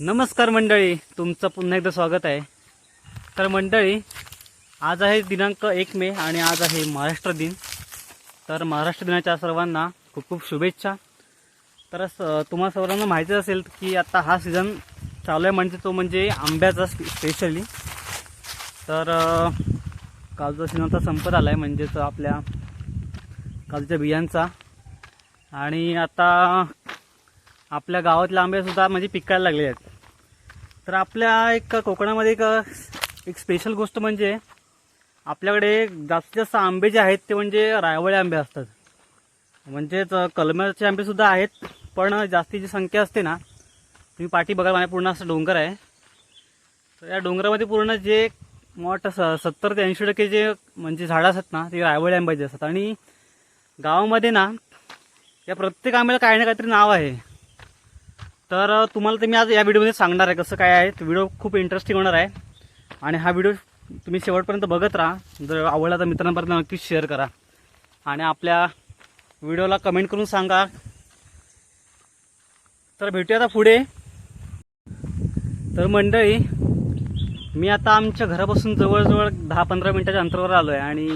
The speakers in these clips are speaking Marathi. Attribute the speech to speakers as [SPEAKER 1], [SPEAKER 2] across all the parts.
[SPEAKER 1] नमस्कार मंडळी तुमचं पुन्हा एकदा स्वागत आहे. तर मंडळी आज आहे दिनांक एक मे आणि आज आहे महाराष्ट्र दिन. तर महाराष्ट्र दिनाच्या सर्वांना खूप खूप शुभेच्छा. तर स- तुम्हा सर्वांना माहिती असेल की आता हा सीझन चालू आहे म्हणजे तो म्हणजे आंब्याचा स्पेशली तर कालचा काजूचा सीझन आता संपत आला आहे म्हणजेच आपल्या काजूच्या बियांचा. आणि आता आपल्या गावातल्या आंबेसुद्धा म्हणजे पिकायला लागले आहेत. तर आपल्या एक कोकणामध्ये एक एक स्पेशल गोष्ट म्हणजे आपल्याकडे जास्तीत जास्त आंबे जे आहेत ते म्हणजे रायवळे आंबे असतात. म्हणजेच कलमाचे आंबेसुद्धा आहेत पण जास्तीची संख्या असते ना तुम्ही पाठी बघा माझ्या पूर्ण असं डोंगर आहे. तर या डोंगरामध्ये पूर्ण जे मोठं स सत्तर ते ऐंशी टक्के जे म्हणजे झाडं असतात ना ते रायवळे आंब्याचे असतात. आणि गावामध्ये ना या प्रत्येक आंब्याला काही ना काहीतरी नाव आहे. तर तुम्हाला ते मी आज या व्हिडिओमध्ये सांगणार आहे कसं काय आहे. व्हिडिओ खूप इंटरेस्टिंग होणार आहे. आणि हा व्हिडिओ तुम्ही शेवटपर्यंत बघत राहा. जर आवडला तर मित्रांपर्यंत नक्कीच शेअर करा. आणि आपल्या व्हिडिओला कमेंट करून सांगा. तर भेटूया आता पुढे. तर मंडळी मी आता आमच्या घरापासून जवळजवळ दहा पंधरा मिनिटाच्या अंतरावर आलो आहे आणि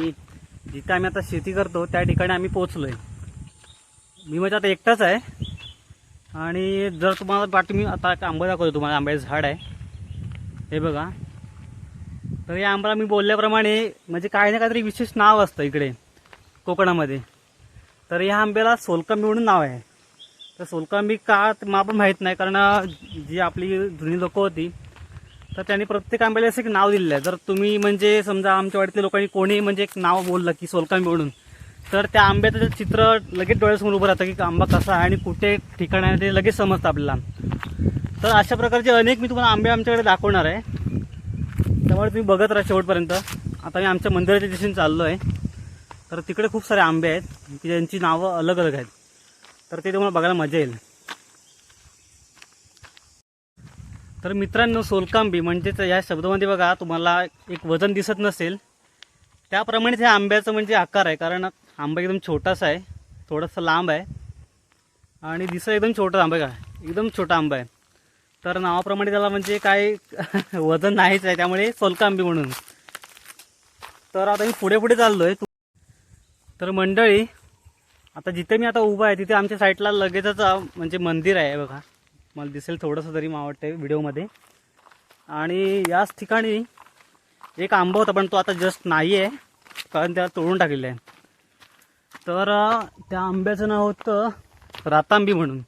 [SPEAKER 1] जिथे आम्ही आता शेती करतो त्या ठिकाणी आम्ही पोचलो आहे मी म्हणजे आता एकटाच आहे. आणि जर तुम्हाला वाटतं मी आता एक आंबा दाखवतो तुम्हाला आंब्याचं झाड आहे. हे बघा. तर या आंब्याला मी बोलल्याप्रमाणे म्हणजे काही ना काहीतरी विशेष नाव असतं इकडे कोकणामध्ये. तर या आंब्याला सोलकांबी म्हणून नाव आहे. तर सोलकांबी का ते मला पण माहीत नाही कारण जी आपली जुनी लोकं होती तर त्यांनी प्रत्येक आंब्याला असं एक नाव दिलेलं आहे. जर तुम्ही म्हणजे समजा आमच्या वाडीतल्या लोकांनी कोणी म्हणजे एक नाव बोललं की सोलकांबी म्हणून तर त्या आंब्याचं चित्र लगेच डोळ्यासमोर उभं राहतं की आंबा कसा आहे आणि कुठे ठिकाण आहे ते लगेच समजतं आपल्याला. तर अशा प्रकारचे अनेक मी तुम्हाला आंबे आमच्याकडे दाखवणार आहे. त्यामुळे तुम्ही बघत राहा शेवटपर्यंत. आता मी आमच्या मंदिराच्या दिशेने चाललो आहे तर तिकडे खूप सारे आंबे आहेत. की ज्यांची नावं अलग अलग आहेत. तर ते तुम्हाला बघायला मजा येईल. तर मित्रांनो सोलकांबी म्हणजेच या शब्दामध्ये बघा तुम्हाला एक वजन दिसत नसेल. त्याप्रमाणेच ह्या आंब्याचं म्हणजे आकार आहे. कारण आंबा एकदम छोटासा आहे. थोडासा लांब आहे. आणि दिसा एकदम छोटा आंबा का एकदम छोटा आंबा आहे. तर नावाप्रमाणे त्याला म्हणजे काय वजन नाहीच आहे. त्यामुळे सोलका आंबी म्हणून. तर आता मी पुढे पुढे चाललो आहे तर मंडळी आता जिथे मी आता उभा आहे तिथे आमच्या साईडला लगेचच म्हणजे मंदिर आहे बघा. मला दिसेल थोडंसं तरी मला वाटतं व्हिडिओमध्ये. आणि याच ठिकाणी एक आंबा होता पण तो आता जस्ट नाही आहे कारण त्याला तोडून टाकलेलं आहे. तर त्या आंब्याचं नाव होतं रातांबी म्हणून.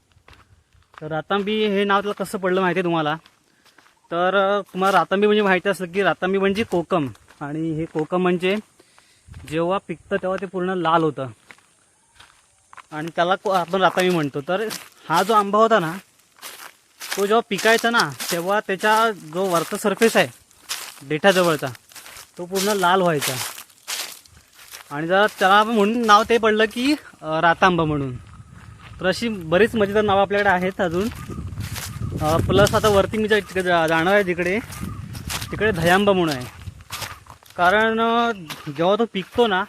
[SPEAKER 1] तर रातांबी हे नाव त्याला कसं पडलं माहिती आहे तुम्हाला? तर तुम्हाला रातांबी म्हणजे माहिती असलं की रातांबी म्हणजे कोकम. आणि हे कोकम म्हणजे जेव्हा पिकतं तेव्हा ते पूर्ण लाल होतं. आणि त्याला को- आपण रातांबी म्हणतो. तर हा जो आंबा होता ना तो जेव्हा पिकायचा ना तेव्हा त्याच्या जो वरचा सरफेस आहे देठाजवळचा तो पूर्ण लाल व्हायचा. आणि जरा त्याला म्हणून नाव ते पडलं की रातांबा म्हणून. तर अशी बरीच मजेदार नावं आपल्याकडे आहेत अजून. प्लस आता वरती मी ज्या तिकडे जा- जाणार आहे तिकडे तिकडे धयांबा म्हणून आहे. कारण जेव्हा तो पिकतो ना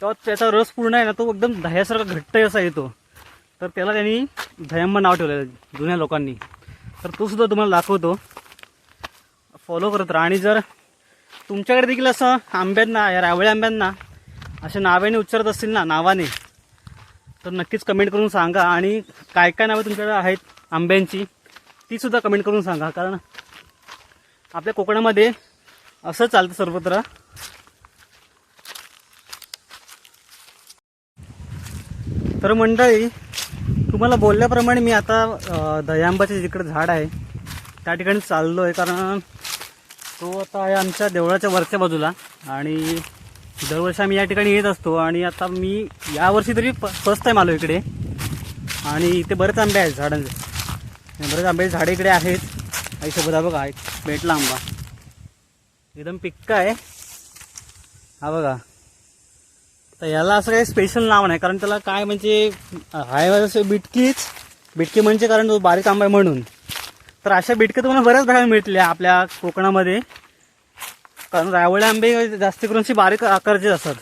[SPEAKER 1] तेव्हा त्याचा रस पूर्ण आहे ना तो एकदम दह्यासारखा घट्ट असा येतो. तर त्याला त्यांनी धयांबा नाव ठेवलं आहे जुन्या लोकांनी. तर तो सुद्धा तुम्हाला दाखवतो. फॉलो करत राहा. आणि जर तुमच्याकडे देखील असं आंब्यांना या रावळ्या आंब्यांना अशा नावाने उच्चारत असतील ना नावाने तर नक्कीच कमेंट करून सांगा. आणि काय काय नावं तुमच्याकडे आहेत? आंब्यांची ती सुद्धा कमेंट करून सांगा कारण आपल्या कोकणामध्ये असं चालतं सर्वत्र. तर मंडळी तुम्हाला बोलल्याप्रमाणे मी आता दयांबाचे दह्यांबाचे जिकडे झाड आहे त्या ठिकाणी चाललो आहे कारण तो आता आहे आमच्या देवळाच्या वरच्या बाजूला. आणि दरवर्षी आम्ही या ठिकाणी येत असतो आणि आता मी यावर्षी तरी फर्स्ट टाईम आलो इकडे. आणि इथे बरेच आंबे आहेत झाडांचे बरेच आंबे झाडे इकडे आहेत. आई सोबत हा बघा एक भेटला आंबा. एकदम पिक्का आहे. हा बघा. तर याला असं काही स्पेशल नाव नाही कारण त्याला काय म्हणजे हाय असं बिटकीच. बिटकी म्हणजे कारण तो बारीक आंबा आहे म्हणून. तर अशा बिटक्या तुम्हाला बऱ्याच बघायला मिळतल्या आपल्या कोकणामध्ये. कारण रावळे आंबे जास्त करून बारीक आकारचे असतात.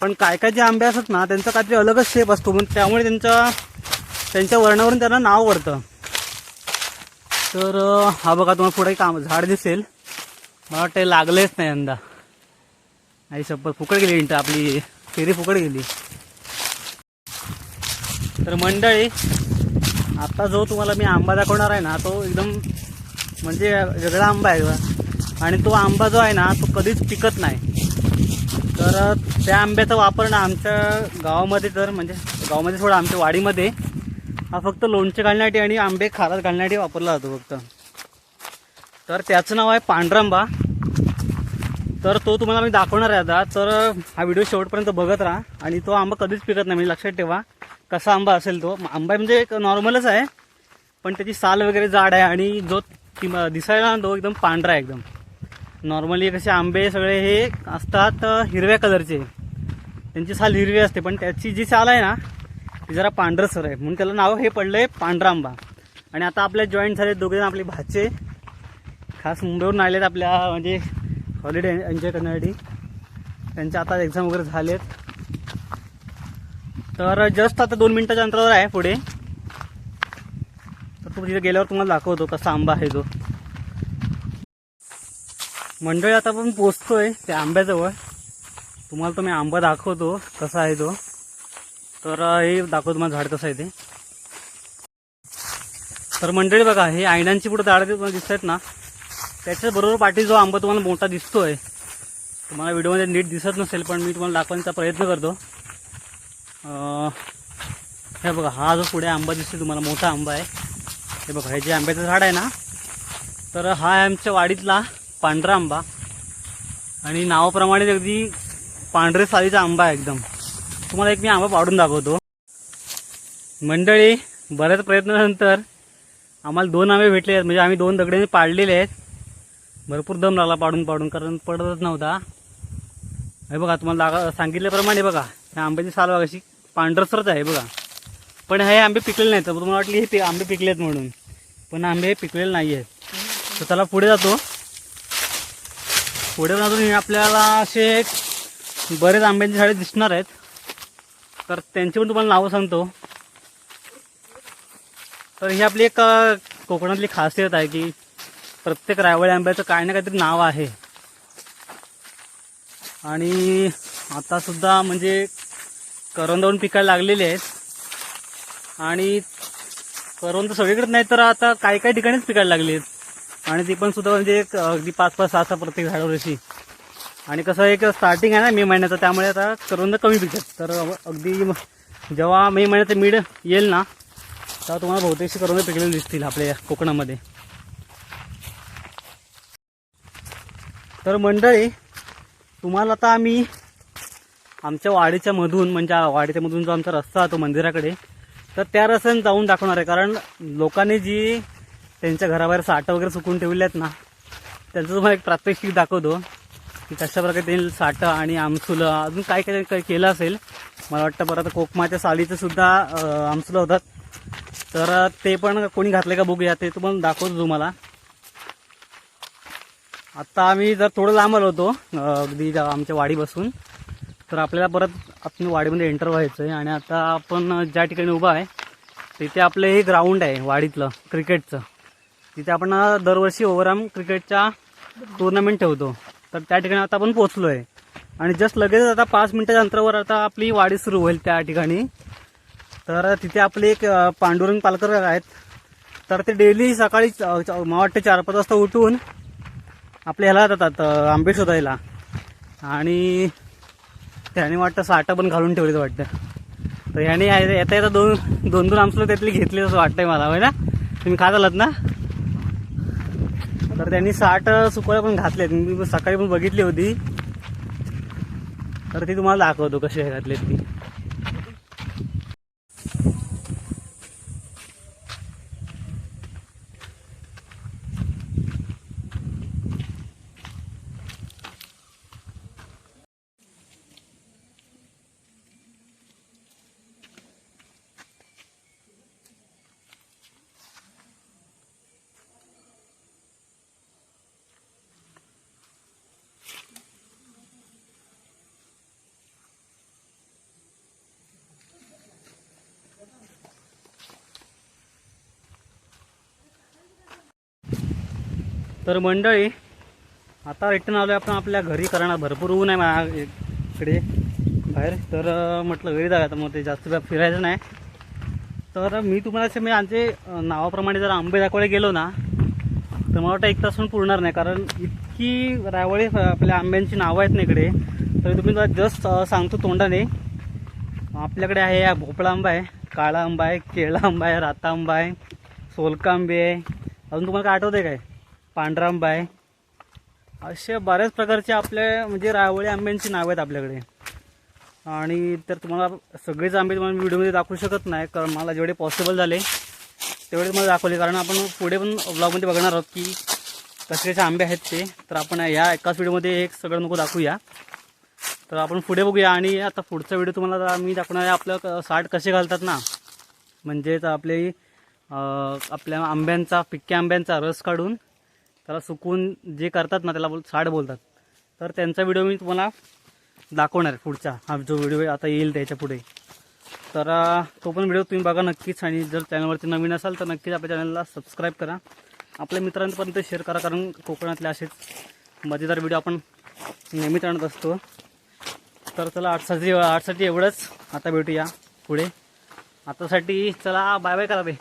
[SPEAKER 1] पण काय काय जे आंबे असतात ना त्यांचा काहीतरी अलगच शेप असतो. म्हणून त्यामुळे त्यांच्या त्यांच्या वर्णावरून त्यांना नाव पडतं तर हा बघा तुम्हाला पुढे काम झाड दिसेल. मला वाटतं लागलेच नाही यंदा. आई शपथ फुकट गेली इंट आपली फेरी फुकट गेली. तर मंडळी आता जो तुम्हाला मी आंबा दाखवणार आहे ना तो एकदम म्हणजे वेगळा आंबा आहे. आणि तो आंबा जो आहे ना तो कधीच पिकत नाही. तर त्या आंब्याचा वापर ना आमच्या गावामध्ये तर म्हणजे गावामध्ये थोडं आमच्या वाडीमध्ये हा फक्त लोणचे घालण्यासाठी आणि आंबे खारात घालण्यासाठी वापरला जातो फक्त. तर त्याचं नाव आहे पांढरांबा. तर तो तुम्हाला मी दाखवणार आहे आता. तर हा व्हिडिओ शेवटपर्यंत बघत राहा. आणि तो आंबा कधीच पिकत नाही म्हणजे लक्षात ठेवा. कसा आंबा असेल तो. आंबा म्हणजे एक नॉर्मलच आहे. पण त्याची साल वगैरे जाड आहे आणि जो ती दिसायला तो एकदम पांढरा आहे एकदम. नॉर्मली कसे आंबे सगळे हे असतात हिरव्या कलरचे त्यांची साल हिरवी असते पण त्याची जी साल आहे ना ती जरा पांढरसर आहे. म्हणून त्याला नाव हे पडलं आहे पांढरा आंबा आणि आता आपल्या जॉईंट झाले दोघे आपले भाचे. खास मुंबईवरून आलेत आपल्या म्हणजे हॉलिडे एन्जॉय करण्यासाठी. त्यांच्या आता एक्झाम वगैरे झालेत. तर जस्ट आता दोन मिनिटाच्या अंतरावर आहे पुढे. तर तो तिथे गेल्यावर तुम्हाला दाखवतो कसा आंबा आहे तो. मंडळी आता आपण पोचतोय त्या आंब्याजवळ. तुम्हाला तो मी आंबा दाखवतो कसा आहे तो. तर हे दाखवतो तुम्हाला झाड कसं आहे ते. तर मंडळी बघा हे आयनांची पुढे झाडं तुम्हाला दिसत आहेत ना. त्याच्याच बरोबर पाठी जो आंबा तुम्हाला मोठा दिसतोय. तुम्हाला व्हिडिओमध्ये नीट दिसत नसेल पण मी तुम्हाला दाखवण्याचा प्रयत्न करतो. हे बघा हा जो पुढे आंबा दिसतो तुम्हाला मोठा आंबा आहे. हे बघा हे जे आंब्याचं झाड आहे ना. तर हा आमच्या वाडीतला पांढरा आंबा. आणि नावाप्रमाणे अगदी पांढरे सालीचा आंबा आहे एकदम. तुम्हाला एक मी आंबा पाडून दाखवतो. मंडळी बऱ्याच प्रयत्नानंतर आम्हाला दोन आंबे भेटले आहेत. म्हणजे आम्ही दोन दगडे पाडलेले आहेत. भरपूर दम लागला पाडून पाडून कारण पडतच नव्हता. हे बघा तुम्हाला दाखा सांगितल्याप्रमाणे बघा ह्या आंब्याची साल बघा अशी पांढरसरच आहे बघा. पण हे आंबे पिकलेले नाहीत तर तुम्हाला वाटले हे आंबे आंबे आहेत म्हणून. पण आंबे पिकलेले नाही आहेत तर त्याला पुढे जातो. पुढे अजून हे आपल्याला असे बरेच आंब्यांची झाडे दिसणार आहेत. तर त्यांची पण तुम्हाला नावं सांगतो. तर ही आपली एक कोकणातली खासियत आहे की प्रत्येक रायवळी आंब्याचं काय ना काहीतरी नाव आहे. आणि आता सुद्धा म्हणजे करवंदावरून पिकायला लागलेले आहेत. आणि करवंद सगळीकडे नाही तर आता काही काही ठिकाणीच पिकायला लागले आहेत आणि ती पण सुद्धा म्हणजे एक अगदी पाच पाच सहा सहा प्रत्येक झाडावरची. आणि कसं एक स्टार्टिंग आहे ना मे महिन्याचं त्यामुळे आता करवंद कमी पिकतात. तर अगदी जेव्हा मे महिन्याचं मीड येईल ना तेव्हा तुम्हाला बहुतेकशी करवंद पिकलेले दिसतील आपल्या कोकणामध्ये. तर मंडळी तुम्हाला आता आम्ही आमच्या वाडीच्या मधून म्हणजे वाडीच्या मधून जो आमचा रस्ता तो मंदिराकडे तर त्या रस्त्याने जाऊन दाखवणार आहे. कारण लोकांनी जी त्यांच्या घराबाहेर साठं वगैरे सुकून ठेवले आहेत ना त्यांचं तुम्हाला एक प्रात्यक्षिक दाखवतो की कशा प्रकारे त्यांनी साठं आणि आमसुलं अजून काय काय केलं असेल. मला वाटतं परत कोकमाच्या सालीचं सुद्धा आमसुलं होतात. तर ते पण कोणी घातलं का बघूया ते तुम्हाला दाखवतो तुम्हाला. आता आम्ही जर थोडं लांब आलो होतो अगदी जा- आमच्या वाडीपासून तर आपल्याला परत आपण वाडीमध्ये एंटर व्हायचं आहे आणि आता आपण ज्या ठिकाणी उभा आहे तिथे आपलं हे ग्राउंड आहे वाडीतलं क्रिकेटचं तिथे आपण दरवर्षी ओव्हरआर्म क्रिकेटच्या टुर्नामेंट ठेवतो. तर त्या ठिकाणी आता आपण पोचलो आहे आणि जस्ट लगेच आता पाच मिनिटाच्या अंतरावर आता आपली वाडी सुरू होईल त्या ठिकाणी. तर तिथे आपले एक पांडुरंग पालकर आहेत. तर ते डेली सकाळी च- मला वाटतं चार पाच वाजता उठून आपले ह्याला जातात आंबे शोधायला. आणि त्याने वाटतं साठा पण घालून ठेवलेत वाटतं. तर ह्याने येता येता दोन दोन दोन आमसलं त्यातली घेतली असं वाटतंय मला होय ना? तुम्ही खात आलात ना? तर त्यांनी साठ सुकळ्या पण घातलेत मी सकाळी पण बघितली होती. तर ती तुम्हाला दाखवतो कशी घातलेत ती. तर मंडळी आता रिटर्न आलो आपण आपल्या घरी कारण भरपूर ऊन आहे मा- इकडे बाहेर. तर म्हटलं घरी जागा तर मग ते जास्त वेळ फिरायचं नाही. तर मी तुम्हाला असे मी आमचे नावाप्रमाणे जर आंबे दाखवायला गेलो ना तर मला वाटतं एक तास पण पुरणार नाही. कारण इतकी रायवळी आपल्या आंब्यांची नावं आहेत ना इकडे. तर तुम्ही जस्ट सांगतो तोंडाने. आपल्याकडे आहे हा भोपळा आंबा आहे काळा आंबा आहे केळा आंबा आहे राता आंबा आहे सोलका आंबे आहे. अजून तुम्हाला काय आठवतं आहे काय? पांढरा आहे असे बऱ्याच प्रकारचे आपल्या म्हणजे रावळी आंब्यांची नावं आहेत आपल्याकडे. आणि तर तुम्हाला सगळेच आंबे तुम्हाला मी व्हिडिओमध्ये दाखवू शकत नाही कारण मला जेवढे पॉसिबल झाले तेवढे मला दाखवले. कारण आपण पुढे पण ब्लॉगमध्ये बघणार आहोत की कसे कसे आंबे आहेत ते. तर आपण या एकाच व्हिडिओमध्ये एक सगळं नको दाखवूया. तर आपण पुढे बघूया. आणि आता पुढचा व्हिडिओ तुम्हाला मी दाखवणार आहे आपलं क- साठ कसे घालतात ना. म्हणजेच आपले आपल्या आंब्यांचा पिक्क्या आंब्यांचा रस काढून त्याला सुकून जे करतात ना त्याला बोल साड बोलतात. तर त्यांचा व्हिडिओ मी तुम्हाला दाखवणार पुढचा. हा जो व्हिडिओ आता येईल त्याच्या पुढे. तर तो पण व्हिडिओ तुम्ही बघा नक्कीच. आणि जर चॅनलवरती नवीन असाल तर नक्कीच आपल्या चॅनलला सबस्क्राईब करा. आपल्या मित्रांपर्यंत शेअर करा कारण कोकणातले असेच मजेदार व्हिडिओ आपण नेहमीच आणत असतो. तर चला आठसाठी आठसाठी एवढंच. आता भेटूया पुढे. आतासाठी चला बाय बाय करा बे.